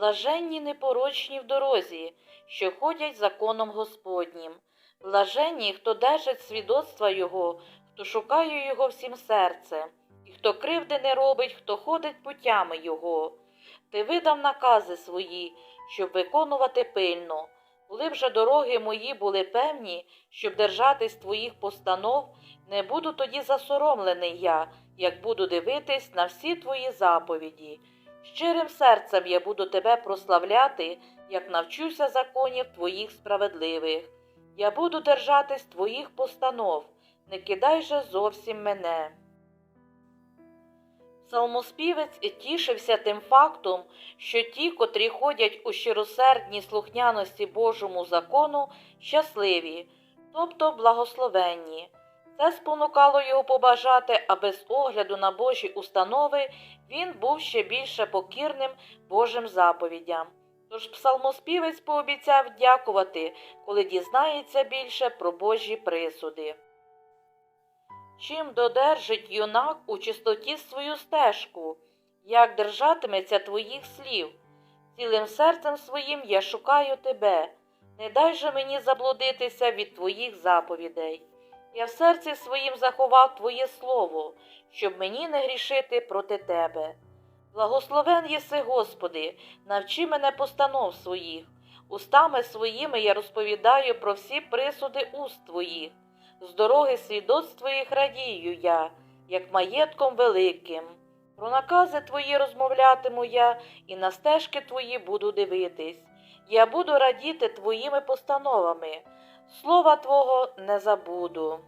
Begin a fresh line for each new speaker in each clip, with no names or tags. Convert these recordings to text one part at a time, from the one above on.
Блаженні непорочні в дорозі, що ходять законом Господнім. Блаженні, хто держить свідоцтва Його, хто шукає Його всім серцем, і хто кривди не робить, хто ходить путями Його. Ти видав накази свої, щоб виконувати пильно. Коли б же дороги мої були певні, щоб держатись твоїх постанов, не буду тоді засоромлений я, як буду дивитись на всі твої заповіді. Щирим серцем я буду тебе прославляти, як навчуся законів твоїх справедливих. Я буду держатись твоїх постанов, не кидай же зовсім мене. Псалмоспівець тішився тим фактом, що ті, котрі ходять у щиросердній слухняності Божому закону, щасливі, тобто благословенні. Це спонукало його побажати, аби з огляду на Божі установи він був ще більше покірним Божим заповідям. Тож псалмоспівець пообіцяв дякувати, коли дізнається більше про Божі присуди. Чим додержить юнак у чистоті свою стежку, як держатиметься твоїх слів? Цілим серцем своїм я шукаю тебе, не дай же мені заблудитися від твоїх заповідей. Я в серці своїм заховав Твоє слово, щоб мені не грішити проти Тебе. Благословен єси, Господи, навчи мене постанов своїх, устами своїми я розповідаю про всі присуди уст Твоїх, з дороги свідоцтв Твоїх радію я, як маєтком великим. Про накази Твої розмовлятиму я, і на стежки Твої буду дивитись. Я буду радіти Твоїми постановами. Слова Твого не забуду.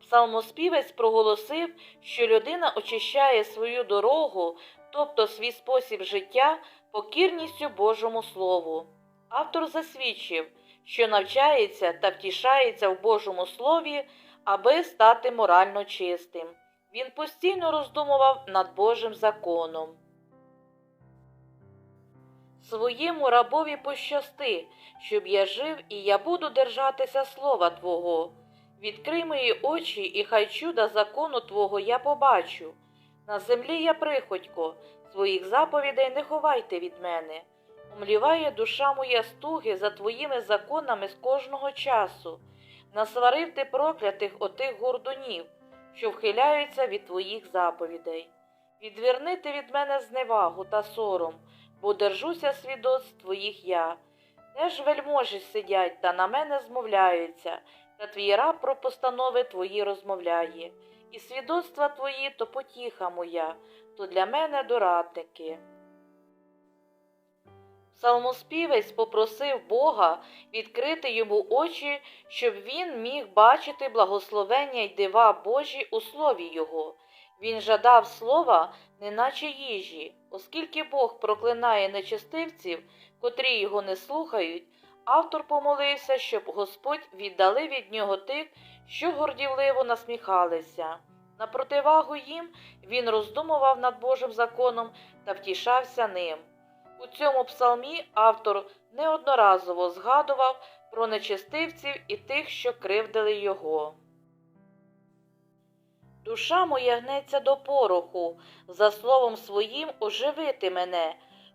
Псалмоспівець проголосив, що людина очищає свою дорогу, тобто свій спосіб життя, покірністю Божому Слову. Автор засвідчив, що навчається та втішається в Божому Слові, аби стати морально чистим. Він постійно роздумував над Божим законом. Своєму рабові пощасти, щоб я жив і я буду держатися слова Твого. Відкрий мої очі, і хай чуда закону Твого я побачу. На землі я приходько, своїх заповідей не ховайте від мене. Умліває душа моя стуги за Твоїми законами з кожного часу. Насварив ти проклятих отих гордунів, що вхиляються від Твоїх заповідей. Відверни ти від мене зневагу та сором, бо держуся свідоцтв Твоїх я. Теж вельможі сидять та на мене змовляються, та твій раб про постанови твої розмовляє, і свідоцтва твої то потіха моя, то для мене дорадники. Псалмоспівець попросив Бога відкрити йому очі, щоб він міг бачити благословення й дива Божі у слові Його. Він жадав слова, неначе їжі, оскільки Бог проклинає нечестивців, котрі його не слухають. Автор помолився, щоб Господь віддали від нього тих, що гордівливо насміхалися. На противагу їм він роздумував над Божим законом та втішався ним. У цьому псалмі автор неодноразово згадував про нечестивців і тих, що кривдили його. Душа моя гнеться до пороху, за словом своїм оживити мене.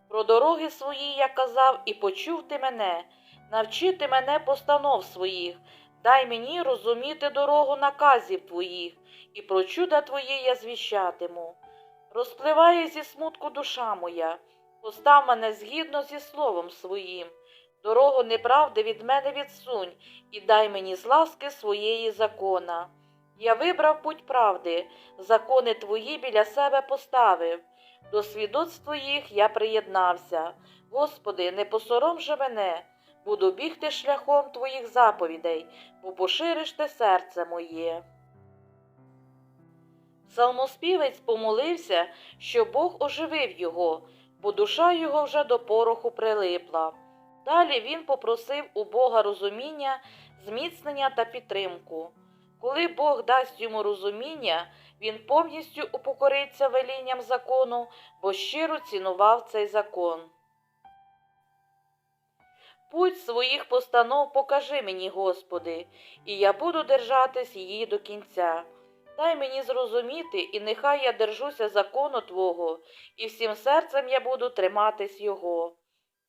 Про дороги свої я казав і почув ти мене навчити мене постанов своїх, дай мені розуміти дорогу наказів твоїх, і про чуда твоє я звіщатиму. Розпливає зі смутку душа моя, постав мене згідно зі словом своїм. Дорогу неправди від мене відсунь, і дай мені з ласки своєї закона. Я вибрав путь правди, закони твої біля себе поставив. До свідоцтв твоїх я приєднався. Господи, не посором же мене буду бігти шляхом твоїх заповідей, бо пошириш те серце моє. Псалмоспівець помолився, що Бог оживив його, бо душа його вже до пороху прилипла. Далі він попросив у Бога розуміння, зміцнення та підтримку. Коли Бог дасть йому розуміння, він повністю упокориться велінням закону, бо щиро цінував цей закон. Путь своїх постанов покажи мені, Господи, і я буду держатись її до кінця. Дай мені зрозуміти, і нехай я держуся закону Твого, і всім серцем я буду триматись Його.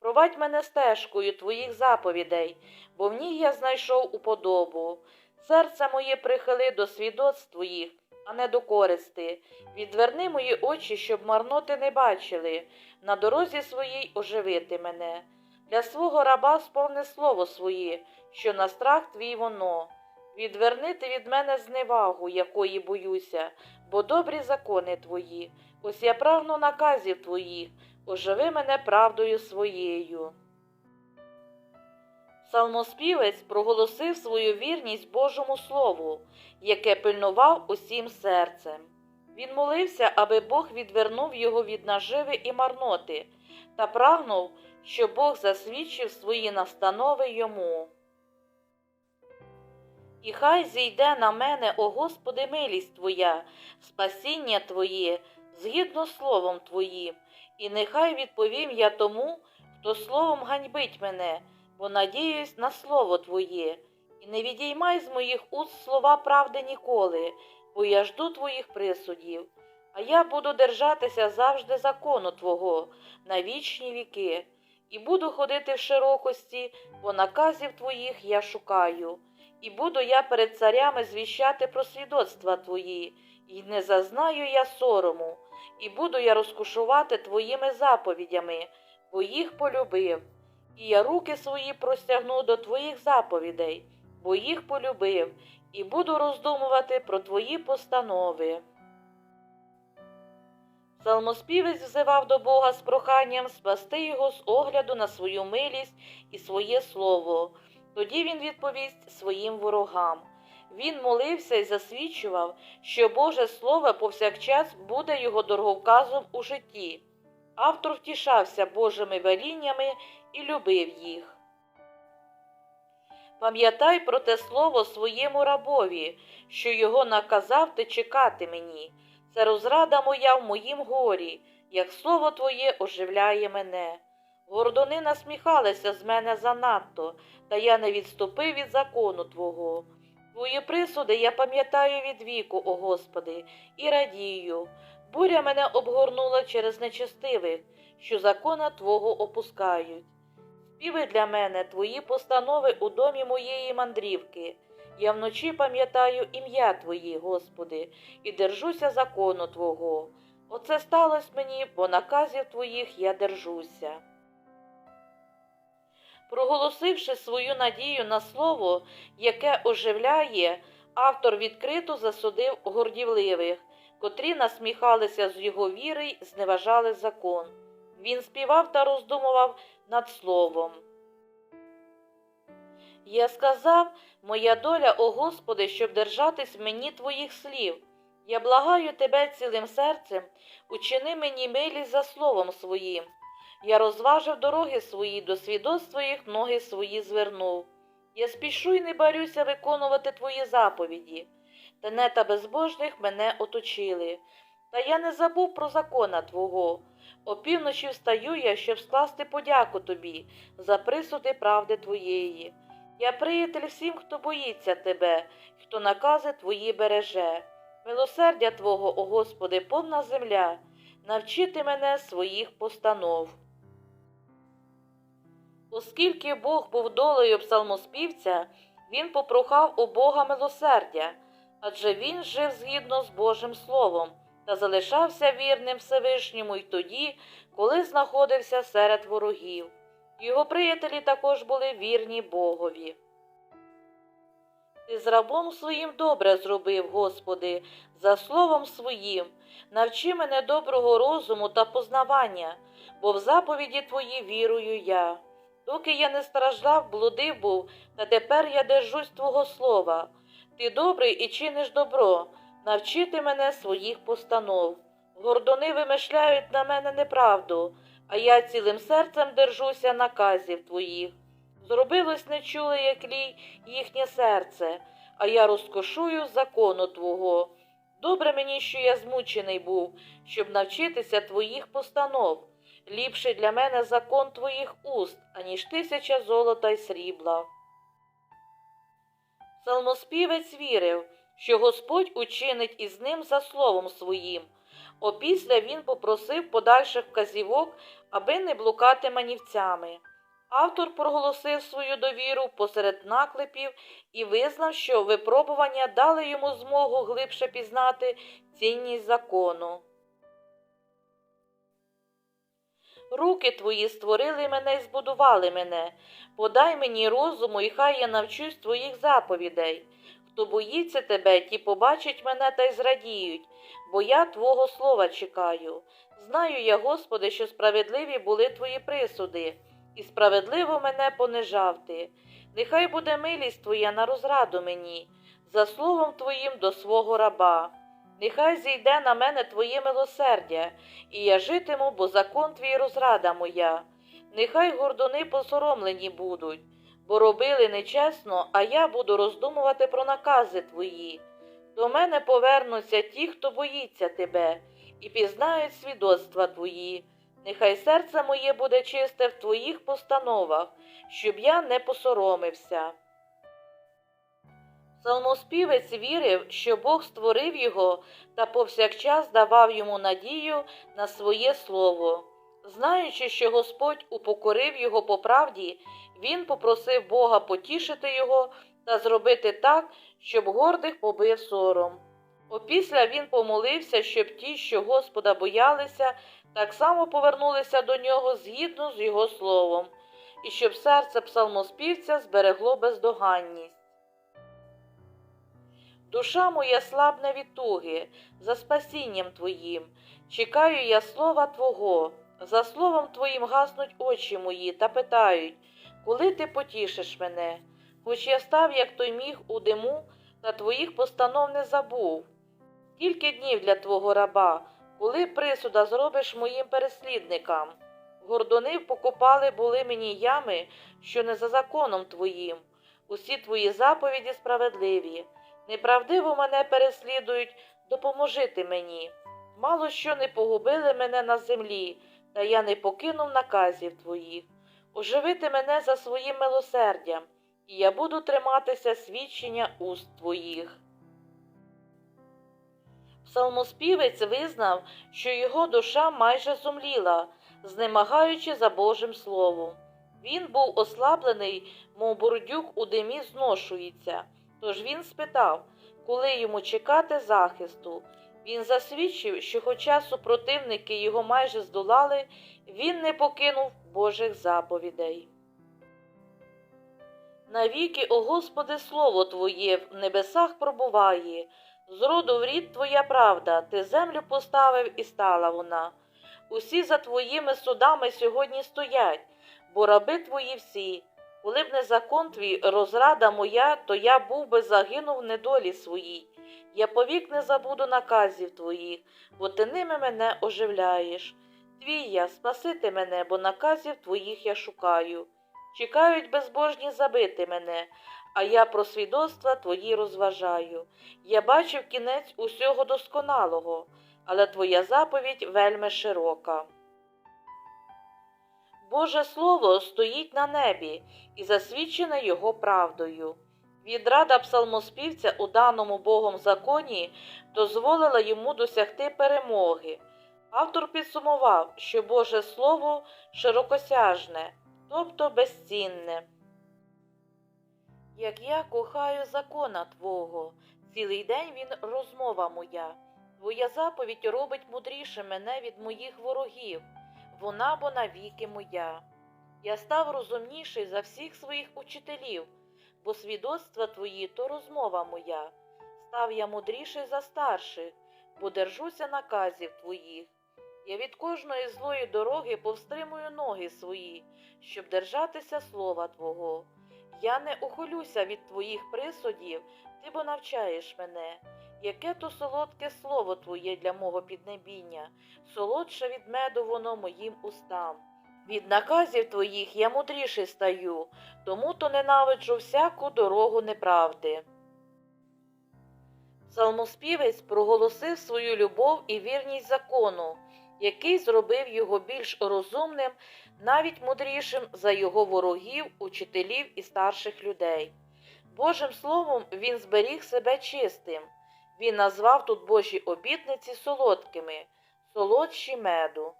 Провадь мене стежкою Твоїх заповідей, бо в ній я знайшов уподобу. Серце моє прихили до свідоцтв Твоїх, а не до користи. Відверни мої очі, щоб марноти не бачили, на дорозі своїй оживити мене. Для свого раба сповни слово своє, що на страх твій воно. Відвернити від мене зневагу, якої боюся, бо добрі закони твої. Ось я прагну наказів твоїх, оживи мене правдою своєю. Псалмоспівець проголосив свою вірність Божому Слову, яке пильнував усім серцем. Він молився, аби Бог відвернув його від наживи і марноти, та прагнув, щоб Бог засвідчив свої настанови йому. І хай зійде на мене, о Господи, милість Твоя, спасіння Твоє, згідно словом Твоїм, і нехай відповім я тому, хто словом ганьбить мене, бо надіюсь на слово Твоє, і не відіймай з моїх уст слова правди ніколи, бо я жду Твоїх присудів, а я буду держатися завжди закону Твого на вічні віки, і буду ходити в широкості, бо наказів Твоїх я шукаю. І буду я перед царями звіщати про свідоцтва твої, і не зазнаю я сорому, і буду я розкушувати твоїми заповідями, бо їх полюбив. І я руки свої простягну до твоїх заповідей, бо їх полюбив, і буду роздумувати про твої постанови. Псалмоспівець взивав до Бога з проханням спасти його з огляду на свою милість і своє слово. Тоді він відповість своїм ворогам. Він молився і засвідчував, що Боже Слово повсякчас буде його дороговказом у житті. Автор втішався Божими веліннями і любив їх. Пам'ятай про те слово своєму рабові, що його наказав ти чекати мені. Це розрада моя в моїм горі, як слово твоє оживляє мене. Гордони насміхалися з мене занадто, та я не відступив від закону Твого. Твої присуди я пам'ятаю від віку, о Господи, і радію. Буря мене обгорнула через нечестивих, що закона Твого опускають. Співи для мене Твої постанови у домі моєї мандрівки. Я вночі пам'ятаю ім'я Твої, Господи, і держуся закону Твого. Оце сталося мені, бо наказів Твоїх я держуся. Проголосивши свою надію на слово, яке оживляє, автор відкрито засудив гордівливих, котрі насміхалися з його віри й зневажали закон. Він співав та роздумував над словом. Я сказав, моя доля, о Господи, щоб держатись мені твоїх слів. Я благаю тебе цілим серцем, учини мені милість за словом своїм. Я розважив дороги свої, до свідоцтв своїх ноги свої звернув. Я спішу й не барюся виконувати твої заповіді. Тенета безбожних мене оточили. Та я не забув про закона Твого. Опівночі встаю я, щоб скласти подяку тобі за присуди правди Твоєї. Я приятель всім, хто боїться тебе, хто накази твої береже. Милосердя Твого, о Господи, повна земля, навчити мене своїх постанов. Оскільки Бог був долею псалмоспівця, він попрохав у Бога милосердя, адже він жив згідно з Божим Словом та залишався вірним Всевишньому й тоді, коли знаходився серед ворогів. Його приятелі також були вірні Богові. Ти з рабом своїм добре зробив, Господи, за словом своїм, навчи мене доброго розуму та познавання, бо в заповіді Твої вірую я. Доки я не страждав, блудив був, та тепер я держусь Твого слова. Ти добрий і чиниш добро, навчити мене своїх постанов. Гордони вимишляють на мене неправду, а я цілим серцем держуся наказів Твоїх. Зробилось нечуле, як лій, їхнє серце, а я розкошую закону Твого. Добре мені, що я змучений був, щоб навчитися Твоїх постанов. Ліпший для мене закон твоїх уст, аніж тисяча золота й срібла. Псалмоспівець вірив, що Господь учинить із ним за словом своїм. Опісля він попросив подальших вказівок, аби не блукати манівцями. Автор проголосив свою довіру посеред наклепів і визнав, що випробування дали йому змогу глибше пізнати цінність закону. Руки твої створили мене і збудували мене. Подай мені розуму, і хай я навчусь твоїх заповідей. Хто боїться тебе, ті побачать мене та й зрадіють, бо я Твого слова чекаю. Знаю я, Господи, що справедливі були твої присуди, і справедливо мене понижав ти. Нехай буде милість Твоя на розраду мені, за словом Твоїм до свого раба. Нехай зійде на мене Твоє милосердя, і я житиму, бо закон твій розрада моя. Нехай гордуни посоромлені будуть, бо робили нечесно, а я буду роздумувати про накази твої. До мене повернуться ті, хто боїться тебе, і пізнають свідоцтва твої. Нехай серце моє буде чисте в твоїх постановах, щоб я не посоромився. Псалмоспівець вірив, що Бог створив його та повсякчас давав йому надію на своє слово. Знаючи, що Господь упокорив його по правді, він попросив Бога потішити його та зробити так, щоб гордих побив сором. Опісля він помолився, щоб ті, що Господа боялися, так само повернулися до нього згідно з його словом, і щоб серце псалмоспівця зберегло бездоганність. Душа моя слабне від туги, за спасінням Твоїм, чекаю я слова Твого, за словом Твоїм гаснуть очі мої та питають, коли ти потішиш мене, хоч я став, як той міг у диму, та твоїх постанов не забув. Скільки днів для твого раба, коли присуда зробиш моїм переслідникам? Гордони покопали були мені ями, що не за законом твоїм. Усі твої заповіді справедливі. Неправдиво мене переслідують, допоможи ти мені. Мало що не погубили мене на землі, та я не покинув наказів твоїх. Оживити мене за своїм милосердям, і я буду триматися свідчення уст твоїх. Псалмоспівець визнав, що його душа майже зумліла, знемагаючи за Божим Словом. Він був ослаблений, мов бурдюк у димі зношується. Тож він спитав, коли йому чекати захисту. Він засвідчив, що, хоча супротивники його майже здолали, він не покинув Божих заповідей. Навіки, о Господи, слово Твоє в небесах пробуває, з роду в рід Твоя правда, ти землю поставив і стала вона. Усі за Твоїми судами сьогодні стоять, бо раби Твої всі. Коли б не закон твій розрада моя, то я був би загинув в недолі своїй. Я повік не забуду наказів твоїх, бо ти ними мене оживляєш. Твій я, спасити мене, бо наказів твоїх я шукаю. Чекають безбожні забити мене, а я про свідоцтва твої розважаю. Я бачив кінець усього досконалого, але твоя заповідь вельми широка. Боже Слово стоїть на небі і засвідчене його правдою. Відрада псалмоспівця у даному Богом законі дозволила йому досягти перемоги. Автор підсумував, що Боже Слово широкосяжне, тобто безцінне. Як я кохаю закона Твого, цілий день він розмова моя. Твоя заповідь робить мудріше мене від моїх ворогів вона бо навіки моя. Я став розумніший за всіх своїх учителів, бо свідоцтва твої то розмова моя. Став я мудріший за старших, бо держуся наказів твоїх. Я від кожної злої дороги повстримую ноги свої, щоб держатися слова Твого. Я не ухилюся від твоїх присудів, ти бо навчаєш мене. Яке то солодке слово Твоє для мого піднебіння, солодше від меду воно моїм устам. Від наказів Твоїх я мудріший стаю, тому то ненавиджу всяку дорогу неправди. Псалмоспівець проголосив свою любов і вірність закону, який зробив його більш розумним, навіть мудрішим за його ворогів, учителів і старших людей. Божим словом він зберіг себе чистим. Він назвав тут Божі обітниці солодкими, солодші меду.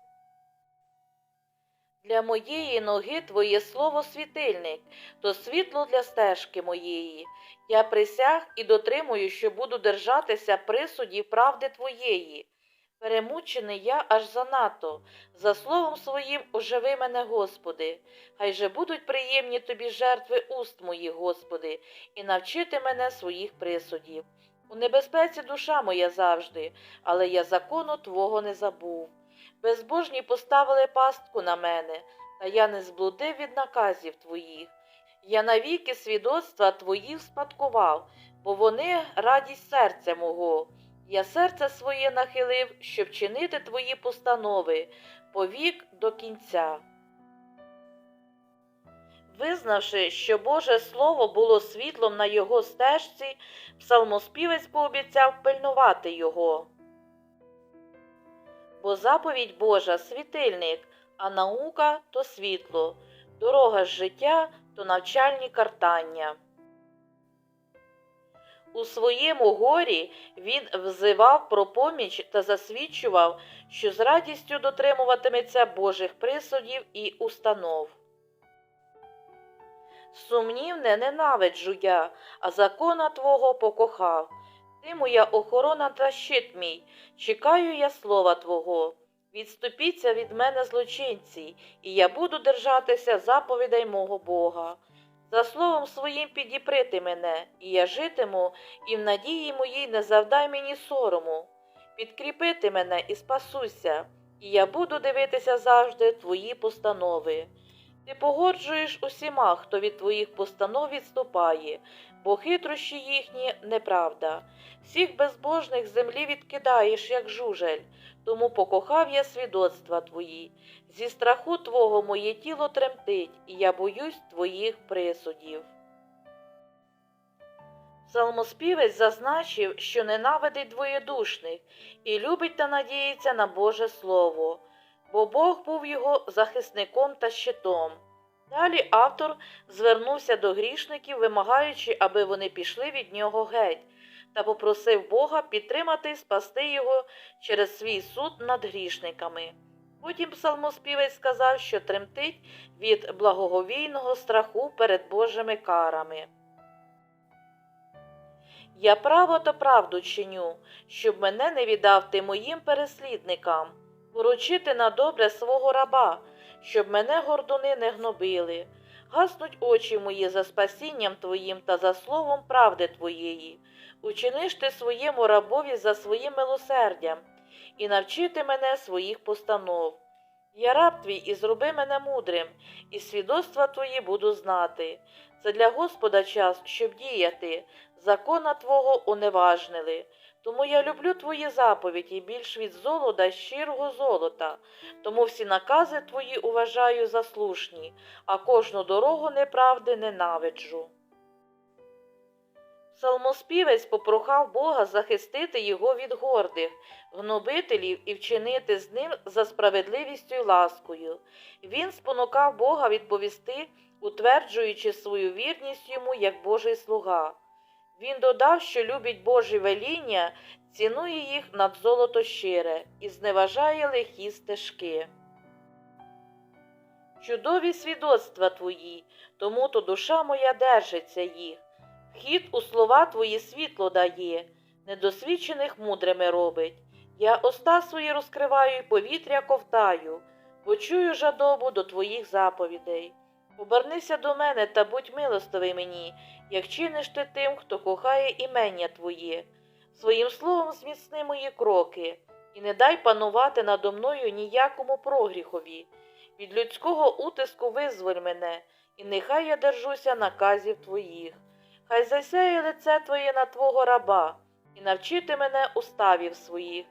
Для моєї ноги твоє слово світильник, то світло для стежки моєї. Я присяг і дотримую, що буду держатися присудів правди твоєї. Перемучений я аж занадто. За словом своїм оживи мене, Господи. Хай же будуть приємні тобі жертви уст моїх, Господи, і навчити мене своїх присудів. У небезпеці душа моя завжди, але я закону Твого не забув. Безбожні поставили пастку на мене, та я не зблудив від наказів твоїх. Я навіки свідоцтва твоїх спадкував, бо вони радість серця мого. Я серце своє нахилив, щоб чинити твої постанови повік до кінця. Визнавши, що Боже Слово було світлом на його стежці, псалмоспівець пообіцяв пильнувати його. Бо заповідь Божа світильник, а наука то світло, дорога з життя то навчальні картання. У своєму горі він взивав про поміч та засвідчував, що з радістю дотримуватиметься Божих присудів і установ. Сумнівне ненавиджу я, а закона Твого покохав. Ти моя охорона та щит мій, чекаю я слова Твого. Відступіться від мене злочинці, і я буду держатися заповідей мого Бога. За словом своїм підіприти мене, і я житиму, і в надії моїй не завдай мені сорому. Підкріпити мене і спасуся, і я буду дивитися завжди твої постанови. Ти погоджуєш усіма, хто від твоїх постанов відступає, бо хитрощі їхні неправда. Всіх безбожних землі відкидаєш, як жужель, тому покохав я свідоцтва твої. Зі страху Твого моє тіло тремтить, і я боюсь твоїх присудів. Псалмоспівець зазначив, що ненавидить двоєдушних і любить та надіється на Боже Слово, бо Бог був його захисником та щитом. Далі автор звернувся до грішників, вимагаючи, аби вони пішли від нього геть, та попросив Бога підтримати спасти його через свій суд над грішниками. Потім псалмоспівець сказав, що тремтить від благоговійного страху перед Божими карами. Я право та правду чиню, щоб мене не віддав ти моїм переслідникам, поручити на добре свого раба, щоб мене гордуни не гнобили. Гаснуть очі мої за спасінням Твоїм та за словом правди Твоєї. Учиниш ти своєму рабові за своїм милосердям і навчити мене своїх постанов. Я раб твій і зроби мене мудрим, і свідоцтва твої буду знати. Це для Господа час, щоб діяти, закона Твого уневажнили. Тому я люблю твої заповіді більш від золота щирого золота, тому всі накази твої уважаю за слушні, а кожну дорогу неправди ненавиджу. Псалмоспівець попрохав Бога захистити його від гордих, гнобителів і вчинити з ним за справедливістю й ласкою. Він спонукав Бога відповісти, утверджуючи свою вірність йому як Божий слуга. Він додав, що любить Божі веління, цінує їх над золото щире і зневажає лихі стежки. Чудові свідоцтва твої, тому то душа моя держиться їх. Вхід у слова твої світло дає, недосвідчених мудрими робить. Я уста свої розкриваю і повітря ковтаю, почую жадобу до твоїх заповідей. Обернися до мене та будь милостивий мені, як чиниш ти тим, хто кохає імення Твоє. Своїм словом зміцни мої кроки, і не дай панувати надо мною ніякому прогріхові. Від людського утиску визволь мене, і нехай я держуся наказів Твоїх. Хай засяє лице Твоє на Твого раба, і навчити мене уставів своїх.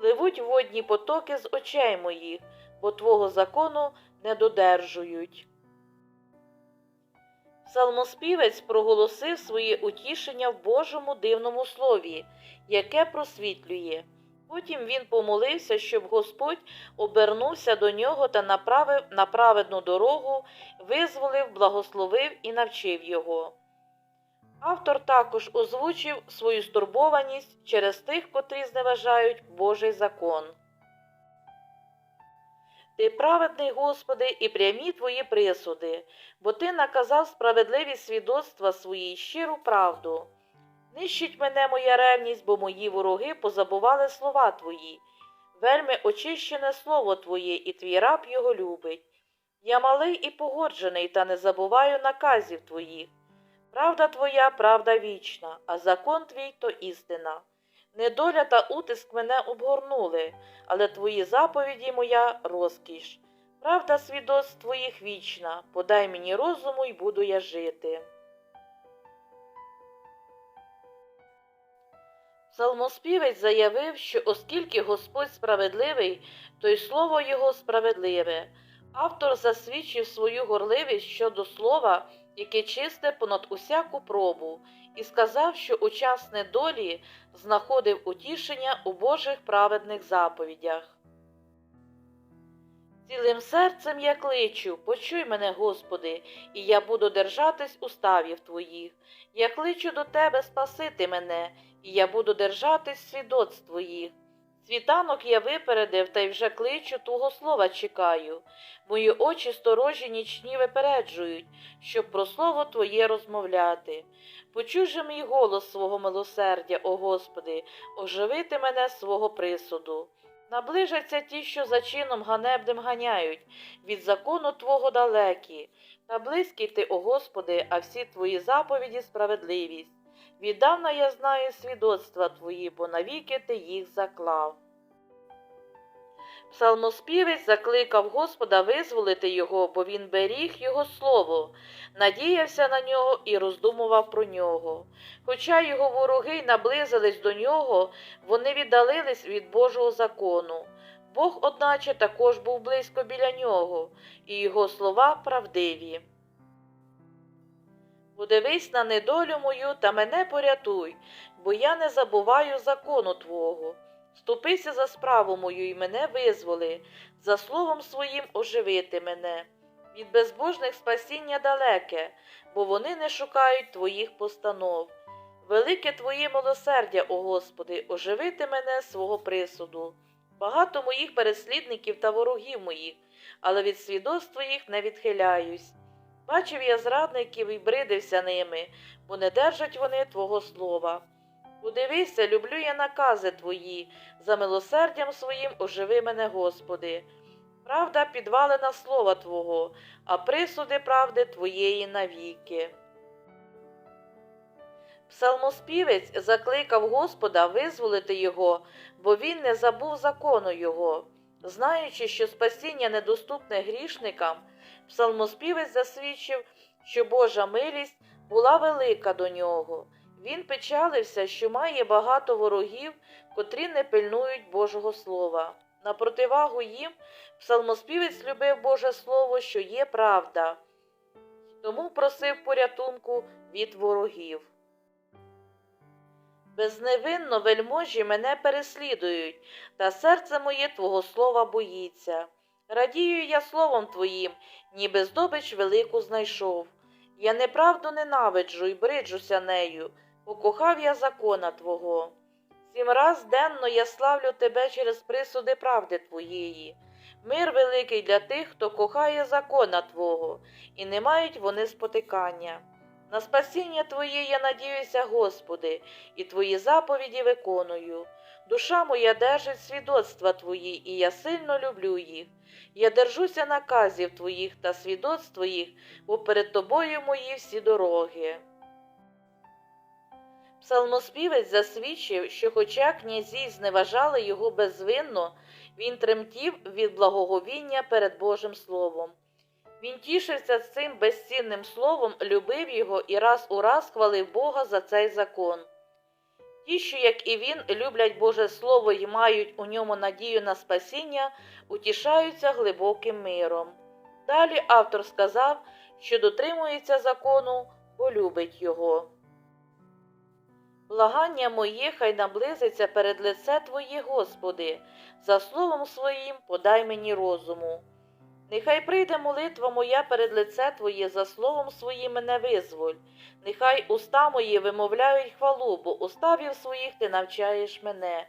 Пливуть водні потоки з очей моїх, бо Твого закону не додержують. Псалмоспівець проголосив своє утішення в Божому дивному слові, яке просвітлює. Потім він помолився, щоб Господь обернувся до нього та направив на праведну дорогу, визволив, благословив і навчив його. Автор також озвучив свою стурбованість через тих, котрі зневажають Божий закон. Ти праведний, Господи, і прямі твої присуди, бо ти наказав справедливі свідоцтва свої й щиру правду. Нищить мене моя ревність, бо мої вороги позабували слова твої. Вельми очищене слово Твоє, і твій раб його любить. Я малий і погоджений, та не забуваю наказів Твоїх. Правда Твоя, правда вічна, а закон твій то істина. Недоля та утиск мене обгорнули, але твої заповіді моя розкіш. Правда свідоцтв твоїх вічна, подай мені розуму й буду я жити. Псалмоспівець заявив, що оскільки Господь справедливий, то й слово його справедливе. Автор засвідчив свою горливість щодо слова, яке чисте понад усяку пробу, і сказав, що у час недолі знаходив утішення у Божих праведних заповідях. Цілим серцем я кличу, почуй мене, Господи, і я буду держатись уставів Твоїх. Я кличу до Тебе спасити мене, і я буду держатись свідоцтв Твоїх. Світанок я випередив та й вже кличу Твого слова чекаю. Мої очі сторожі нічні випереджують, щоб про слово Твоє розмовляти. Почуй же мій голос свого милосердя, о Господи, оживити мене свого присуду. Наближаться ті, що за чином ганебним ганяють, від закону Твого далекі, та близький ти, о Господи, а всі Твої заповіді справедливість. Віддавна я знаю свідоцтва Твої, бо навіки ти їх заклав. Псалмоспівець закликав Господа визволити його, бо він беріг його слово, надіявся на нього і роздумував про нього. Хоча його вороги наблизились до нього, вони віддалились від Божого закону. Бог, одначе, також був близько біля нього, і його слова правдиві. Подивись на недолю мою та мене порятуй, бо я не забуваю закону Твого. Ступися за справу мою і мене визволи, за словом своїм оживити мене. Від безбожних спасіння далеке, бо вони не шукають Твоїх постанов. Велике Твоє милосердя, о Господи, оживити мене свого присуду. Багато моїх переслідників та ворогів моїх, але від свідоцтв Твоїх не відхиляюсь. Бачив я зрадників і бридився ними, бо не держать вони Твого слова. Подивися, люблю я накази Твої, за милосердям своїм оживи мене, Господи. Правда підвалена слова Твого, а присуди правди Твоєї навіки. Псалмоспівець закликав Господа визволити його, бо він не забув закону Його. Знаючи, що спасіння недоступне грішникам, псалмоспівець засвідчив, що Божа милість була велика до нього. Він печалився, що має багато ворогів, котрі не пильнують Божого Слова. На противагу їм псалмоспівець любив Боже Слово, що є правда, тому просив порятунку від ворогів. Безневинно вельможі мене переслідують, та серце моє Твого слова боїться. Радію я словом Твоїм, ніби здобич велику знайшов. Я неправду ненавиджу і бриджуся нею, покохав я закона Твого. Сім раз денно я славлю Тебе через присуди правди Твоєї. Мир великий для тих, хто кохає закона Твого, і не мають вони спотикання. На спасіння Твоє я надіюся, Господи, і Твої заповіді виконую. Душа моя держить свідоцтва Твої, і я сильно люблю їх. Я держуся наказів Твоїх та свідоцтв Твоїх, бо перед Тобою мої всі дороги. Псалмоспівець засвідчив, що, хоча князі зневажали його безвинно, він тремтів від благоговіння перед Божим Словом. Він тішився цим безцінним словом, любив його і раз у раз хвалив Бога за цей закон. Ті, що, як і він, люблять Боже Слово і мають у ньому надію на спасіння, утішаються глибоким миром. Далі автор сказав, що дотримується закону, бо любить його. Благання моє хай наблизиться перед лице Твоє, Господи, за словом своїм подай мені розуму. Нехай прийде молитва моя перед лице Твоє, за словом своїм мене визволь. Нехай уста мої вимовляють хвалу, бо уставів своїх ти навчаєш мене.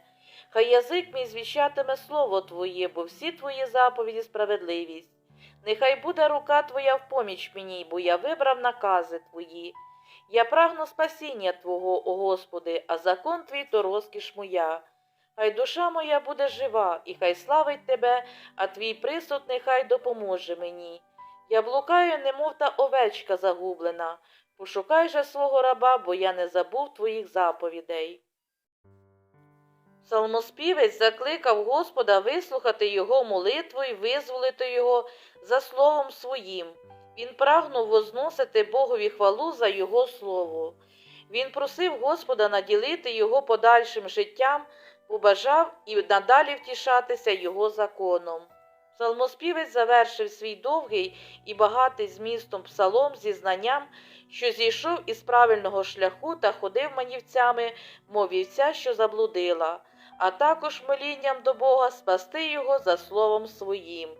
Хай язик мій звіщатиме слово Твоє, бо всі Твої заповіді справедливість. Нехай буде рука Твоя в поміч мені, бо я вибрав накази Твої. Я прагну спасіння Твого, о Господи, а закон Твій то розкіш моя. Хай душа моя буде жива, і хай славить Тебе, а Твій присуд нехай допоможе мені. Я блукаю, немов та овечка загублена. Пошукай же свого раба, бо я не забув Твоїх заповідей. Псалмоспівець закликав Господа вислухати його молитву і визволити його за словом своїм. Він прагнув возносити Богові хвалу за його слово. Він просив Господа наділити його подальшим життям, побажав і надалі втішатися його законом. Псалмоспівець завершив свій довгий і багатий змістом псалом зі знанням, що зійшов із правильного шляху та ходив манівцями, мов вівця, що заблудила, а також молінням до Бога спасти його за словом своїм.